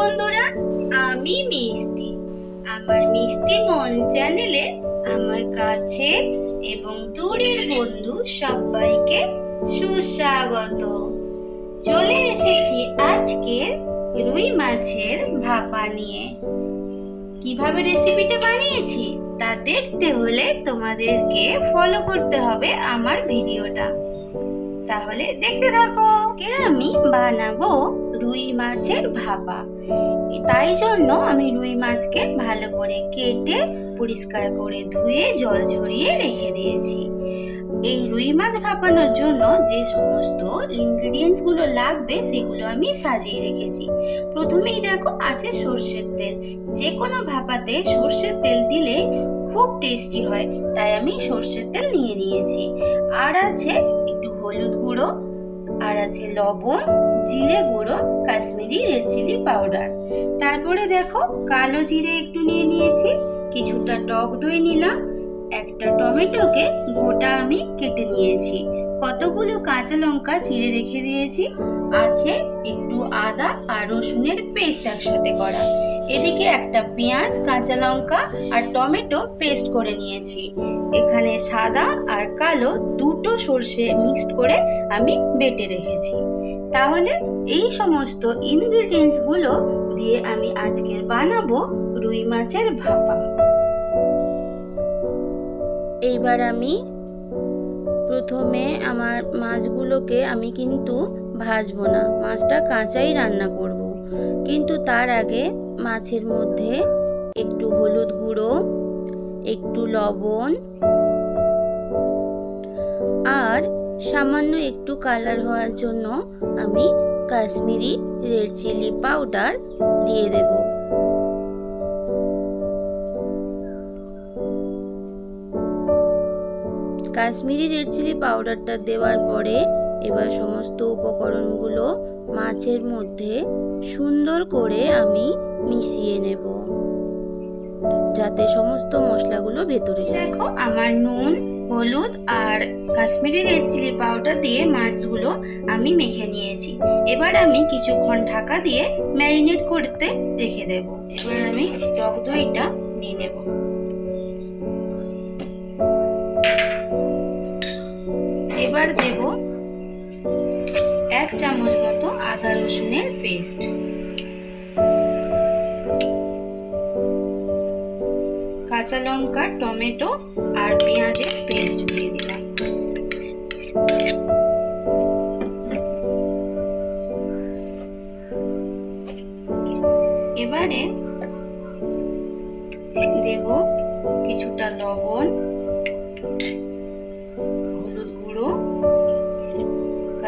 বন্ধুরা, আমি মিষ্টি। আমার মিষ্টি মন চ্যানেলে আমার কাছে এবং দূরের বন্ধু সবাইকে সুস্বাগত। চলে এসেছি আজকে রুই মাছের ভাপা নিয়ে। কীভাবে রেসিপিটা বানিয়েছি তা দেখতে হলে তোমাদেরকে ফলো করতে হবে আমার ভিডিওটা। তাহলে দেখতে থাকো। আজকে আমি বানাবো রুই মাছের ভাপা। তাই জন্য আমি রুই মাছকে ভালো করে কেটে পরিষ্কার করে ধুয়ে জল ঝরিয়ে রেখে দিয়েছি। এই রুই মাছ ভাপানোর জন্য যে সমস্ত ইনগ্রিডিয়েন্টসগুলো লাগবে সেগুলো আমি সাজিয়ে রেখেছি। প্রথমেই দেখো আছে সর্ষের তেল। যে কোনো ভাপাতে সর্ষের তেল দিলে খুব টেস্টি হয়, তাই আমি সর্ষের তেল নিয়ে নিয়েছি। আর আছে একটু হলুদ গুঁড়ো, আর আছে লবণ জিরে গুঁড়ো, কাশ্মীরি রেড চিলি পাউডার তারপরে দেখো, কালো জিরে একটু নিয়ে নিয়েছি, কিছুটা টক দই নিলাম, একটা টমেটোকে গোটা আমি কেটে নিয়েছি। কতগুলো কাঁচা লঙ্কা চিড়ে রেখে দিয়েছি, আছে একটু আদা আর রসুনের পেস্ট একসাথে করা। এদিকে একটা পেঁয়াজ, কাঁচা লঙ্কা আর টমেটো পেস্ট করে নিয়েছি। এখানে সাদা আর কালো দুটো সর্ষে মিক্সড করে আমি বেটে রেখেছি। তাহলে এই সমস্ত ইনগ্রিডিয়েন্টসগুলো দিয়ে আমি আজকের বানাবো রুই মাছের ভাপা। এইবার আমি প্রথমে আমার মাছগুলোকে আমি কিন্তু ভাজবো না, মাছটা কাঁচাই রান্না করব। কিন্তু তার আগে মাছের মধ্যে একটু হলুদ গুঁড়ো, একটু লবণ আর সামান্য একটু কালার হওয়ার জন্য আমি কাশ্মীরি রেড চিলি পাউডার দিয়ে দেব। কাশ্মীরি রেড চিলি পাউডারটা দেওয়ার পরে এবার সমস্ত উপকরণগুলো মাছের মধ্যে সুন্দর করে আমি মিশিয়ে নেব। যাতে সমস্ত মশলাগুলো ভেতরে যায়। দেখো, আমার নুন, হলুদ আর কাশ্মীরি রেড চিলি পাউডার দিয়ে মাছগুলো আমি মেখে নিয়েছি। এবার আমি কিছুক্ষণ ঢাকা দিয়ে ম্যারিনেট করতে রেখে দেব। এবার আমি টক দইটা নিয়ে নেব। এবার দেব এক চামচ মতো আদা রসুনের পেস্ট। কাঁচা লঙ্কা, টমেটো আর পেঁয়াজের পেস্ট দিয়ে দিলাম। এবারে দেব কিছুটা লবণ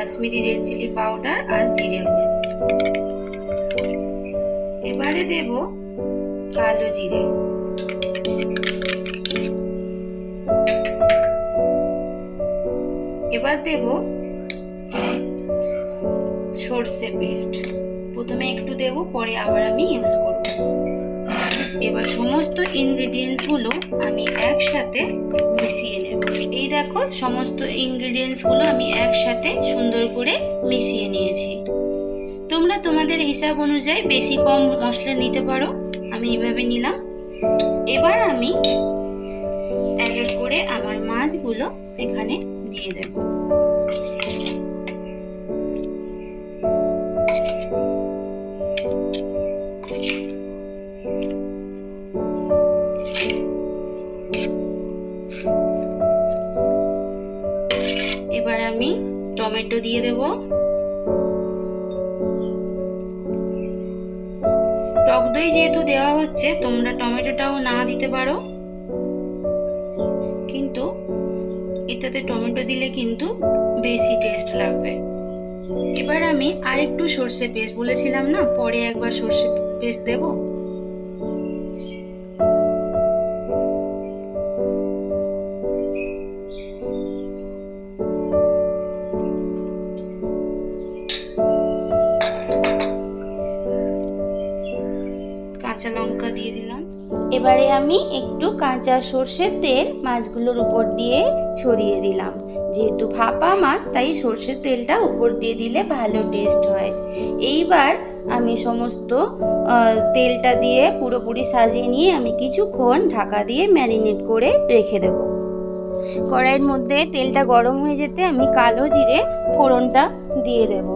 কাশ্মীরি রেড চিলি পাউডার আর জিরে গুঁড়ো। এবারে দেব কালো জিরে। এবার দেব সর্ষে পেস্ট। প্রথমে একটু দেব, পরে আবার আমি ইউজ করব। এবার সমস্ত ইনগ্রিডিয়েন্টসগুলো আমি একসাথে মিশিয়ে নেব। এই দেখো, সমস্ত ইনগ্রিডিয়েন্টসগুলো আমি একসাথে সুন্দর করে মিশিয়ে নিয়েছি। তোমরা তোমাদের হিসাব অনুযায়ী বেশি কম মশলা নিতে পারো, আমি এইভাবে নিলাম। এবার আমি এক এক করে আমার মাছগুলো এখানে দিয়ে দেব। টমেটো দিয়ে দেব। টক দই যেহেতু দেওয়া হচ্ছে, তোমরা টমেটোটাও না দিতে পারো। কিন্তু এটাতে টমেটো দিলে কিন্তু বেশি টেস্ট লাগবে। এবার আমি আরেকটু সর্ষে পেস্ট বলেছিলাম না, পরে একবার সর্ষে পেস্ট দেব? কাঁচা লঙ্কা দিয়ে দিলাম। এবারে আমি একটু কাঁচা সর্ষের তেল মাছগুলোর উপর দিয়ে ছড়িয়ে দিলাম। যেহেতু ভাপা মাছ, তাই সর্ষের তেলটা উপর দিয়ে দিলে ভালো টেস্ট হয়। এইবার আমি সমস্ত তেলটা দিয়ে পুরোপুরি সাজিয়ে নিয়ে আমি কিছুক্ষণ ঢাকা দিয়ে ম্যারিনেট করে রেখে দেব। কড়াইয়ের মধ্যে তেলটা গরম হয়ে যেতে আমি কালো জিরে ফোড়নটা দিয়ে দেব।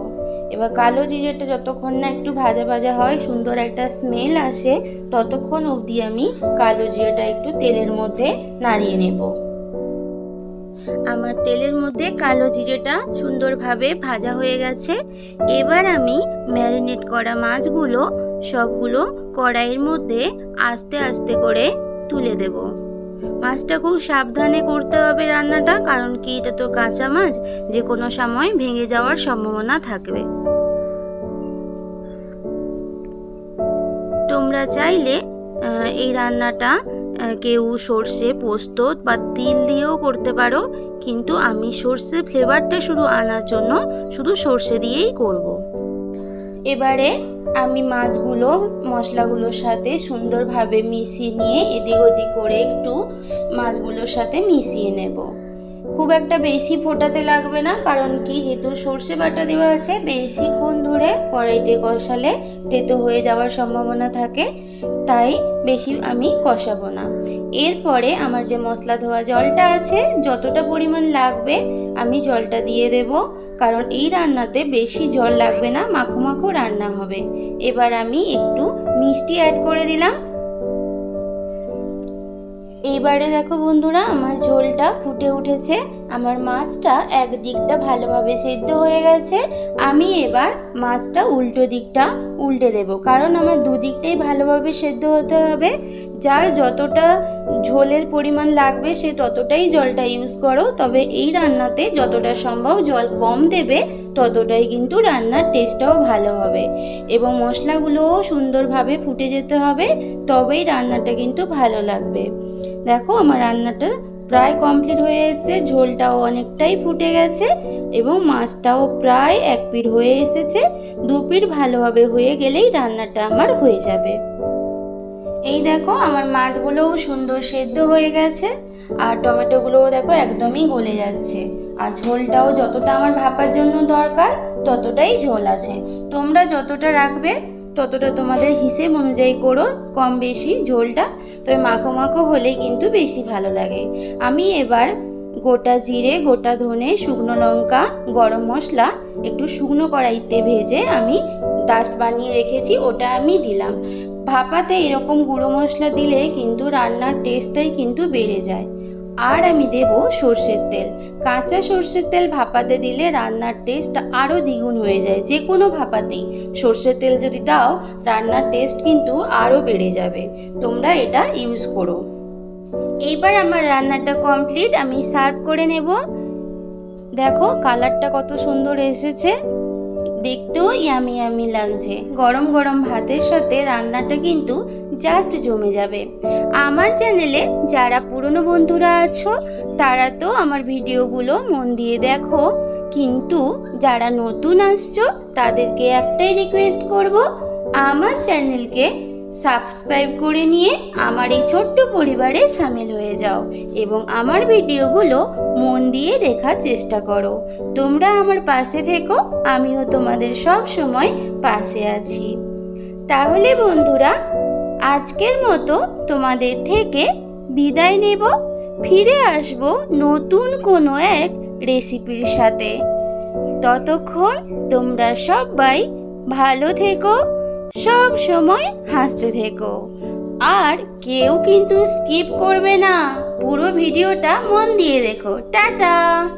এবার কালো জিরেটা যতক্ষণ না একটু ভাজা ভাজা হয়, সুন্দর একটা স্মেল আসে, ততক্ষণ অবধি আমি কালো জিরেটা একটু তেলের মধ্যে নাড়িয়ে নেব। আমার তেলের মধ্যে কালো জিরেটা সুন্দরভাবে ভাজা হয়ে গেছে। এবার আমি ম্যারিনেট করা মাছগুলো সবগুলো কড়াইয়ের মধ্যে আস্তে আস্তে করে তুলে দেব। মাছটা খুব সাবধানে করতে হবে রান্নাটা, কারণ কি এটা তো কাঁচা মাছ যে কোনো সময় ভেঙে যাওয়ার সম্ভাবনা থাকবে। তোমরা চাইলে এই রান্নাটা কেউ সর্ষে, পোস্ত বা তিল দিয়েও করতে পারো কিন্তু আমি সর্ষে ফ্লেভারটা শুধু আনার জন্য, শুধু সর্ষে দিয়েই করব। এবারে আমি মাছগুলো, মশলাগুলোর সাথে সুন্দরভাবে মিশিয়ে নিয়ে এদিক ওদিক করে একটু মাছগুলোর সাথে মিশিয়ে নেব খুব একটা বেশি ফোটাতে লাগবে না, কারণ কি যেহেতু সর্ষে বাটা দেওয়া আছে, বেশিক্ষণ ধরে কড়াইতে কষালে তেতো হয়ে যাওয়ার সম্ভাবনা থাকে, তাই বেশি আমি কষাবো না। এরপরে আমার যে মশলা ধোয়া জলটা আছে, যতটা পরিমাণ লাগবে আমি জলটা দিয়ে দেব, কারণ এই রান্নাতে বেশি জল লাগবে না, মাখো মাখো রান্না হবে। এবার আমি একটু মিষ্টি অ্যাড করে দিলাম এইবারে দেখো বন্ধুরা, আমার ঝোলটা ফুটে উঠেছে। আমার মাছটা এক দিকটা ভালোভাবে সেদ্ধ হয়ে গেছে। আমি এবার মাছটা উল্টো দিকটা উল্টে দেব। কারণ আমার দুদিকটাই ভালোভাবে সেদ্ধ হতে হবে। যার যতটা ঝোলের পরিমাণ লাগবে, সে ততটাই জলটা ইউজ করো। তবে এই রান্নাতে যতটা সম্ভব জল কম দেবে, ততটাই কিন্তু রান্নার টেস্টটাও ভালো হবে। এবং মশলাগুলোও সুন্দরভাবে ফুটে যেতে হবে, তবেই রান্নাটা কিন্তু ভালো লাগবে। দেখো আমার রান্নাটা প্রায় কমপ্লিট হয়ে এসেছে, ঝোলটাও অনেকটাই ফুটে গেছে এবং মাছটাও প্রায় এক পিঠ হয়ে এসেছে। দু পিঠ ভালোভাবে হয়ে গেলেই রান্নাটা আমার হয়ে যাবে। এই দেখো আমার মাছগুলোও সুন্দর সেদ্ধ হয়ে গেছে আর টমেটোগুলোও দেখো একদমই গলে যাচ্ছে। আর ঝোলটাও যতটা আমার ভাপার জন্য দরকার, ততটাই ঝোল আছে। তোমরা যতটা রাখবে ততটা তোমাদের হিসেব অনুযায়ী করো, কম বেশি ঝোলটা। তবে মাখো মাখো হলে কিন্তু বেশি ভালো লাগে। আমি এবার গোটা জিরে, গোটা ধনে, শুকনো লঙ্কা, গরম মশলা, একটু শুকনো কড়াইতে ভেজে আমি ডাস্ট বানিয়ে রেখেছি, ওটা আমি দিলাম। ভাপাতে এরকম গুঁড়ো মশলা দিলে কিন্তু রান্নার টেস্টটাই কিন্তু বেড়ে যায়। আর আমি দেব সর্ষের তেল। কাঁচা সর্ষের তেল ভাপাতে দিলে রান্নার টেস্ট আরও দ্বিগুণ হয়ে যায় যে কোনো ভাপাতেই। সর্ষের তেল যদি দাও, রান্নার টেস্ট কিন্তু আরও বেড়ে যাবে। তোমরা এটা ইউজ করো। এইবার আমার রান্নাটা কমপ্লিট আমি সার্ভ করে নেব। দেখো কালারটা কত সুন্দর এসেছে। দেখতেও ইয়ামি ইয়ামি লাগছে। গরম গরম ভাতের সাথে রান্নাটা কিন্তু জাস্ট জমে যাবে। আমার চ্যানেলে যারা পুরনো বন্ধুরা আছো, তারা তো আমার ভিডিওগুলো মন দিয়ে দেখো। কিন্তু যারা নতুন আসছো, তাদেরকে একটাই রিকোয়েস্ট করব, আমার চ্যানেলকে সাবস্ক্রাইব করে নিয়ে আমার এই ছোট্ট পরিবারে সামিল হয়ে যাও এবং আমার ভিডিওগুলো মন দিয়ে দেখার চেষ্টা করো। তোমরা আমার পাশে থেকো, আমিও তোমাদের সব সময় পাশে আছি। তাহলে বন্ধুরা, আজকের মতো তোমাদের থেকে বিদায় নেব। ফিরে আসব নতুন কোনো এক রেসিপির সাথে। ততক্ষণ তোমরা সবাই ভালো থেকো সব সময় হাসতে থেকো। আর কেউ কিন্তু স্কিপ করবে না। পুরো ভিডিওটা মন দিয়ে দেখো। টাটা!